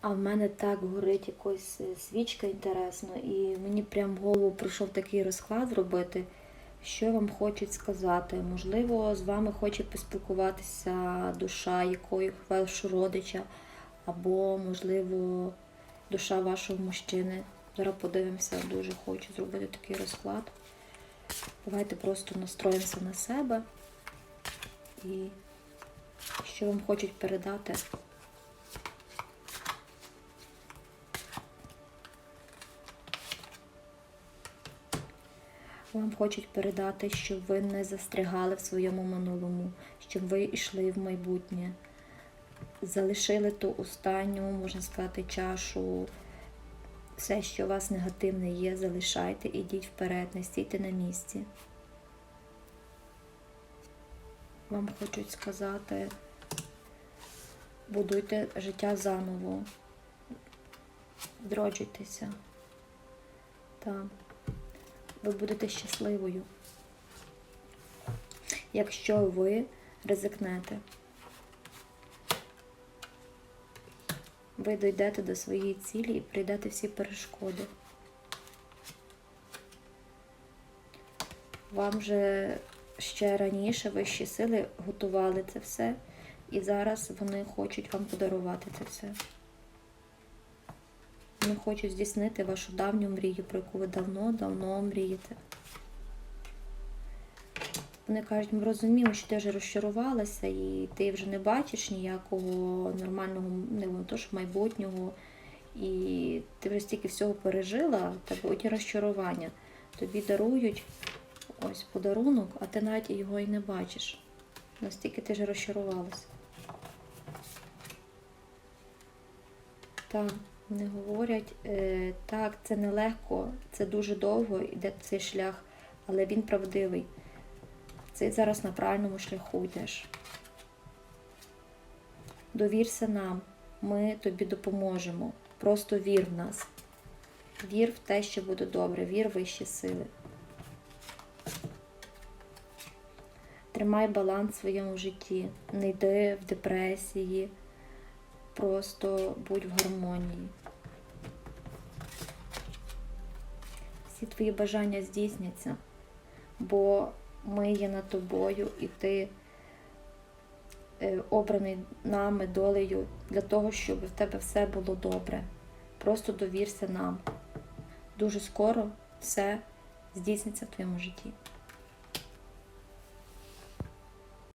А в мене так горить якась е, свічка інтересно, і мені прям в голову прийшов такий розклад зробити, що вам хочуть сказати. Можливо, з вами хоче поспілкуватися душа якої вашого родича, або, можливо, душа вашого мужчини. Зараз подивимося, дуже хочу зробити такий розклад. Давайте просто настроїмося на себе і що вам хочуть передати. Вам хочуть передати, щоб ви не застрягали в своєму минулому, щоб ви йшли в майбутнє, залишили ту останню, можна сказати, чашу. Все, що у вас негативне є, залишайте, ідіть вперед, не стійте на місці. Вам хочуть сказати, будуйте життя заново, відроджуйтеся. Так ви будете щасливою, якщо ви ризикнете. Ви дійдете до своєї цілі і прийдете всі перешкоди. Вам вже ще раніше вищі сили готували це все, і зараз вони хочуть вам подарувати це все. Вони хочуть здійснити вашу давню мрію, про яку ви давно-давно мрієте. Вони кажуть, ми розуміємо, що ти вже розчарувалася, і ти вже не бачиш ніякого нормального не то, що майбутнього. І ти вже стільки всього пережила, тебе одні розчарування. Тобі дарують ось подарунок, а ти навіть його і не бачиш. Настільки ти вже розчарувалася. Так. Вони говорять, е, так, це нелегко, це дуже довго йде цей шлях, але він правдивий. Ти зараз на правильному шляху йдеш. Довірся нам, ми тобі допоможемо. Просто вір в нас. Вір в те, що буде добре, вір в вищі сили. Тримай баланс в своєму житті, не йди в депресії, просто будь в гармонії. всі твої бажання здійсняться, бо ми є над тобою, і ти е, обраний нами долею для того, щоб в тебе все було добре. Просто довірся нам. Дуже скоро все здійсниться в твоєму житті.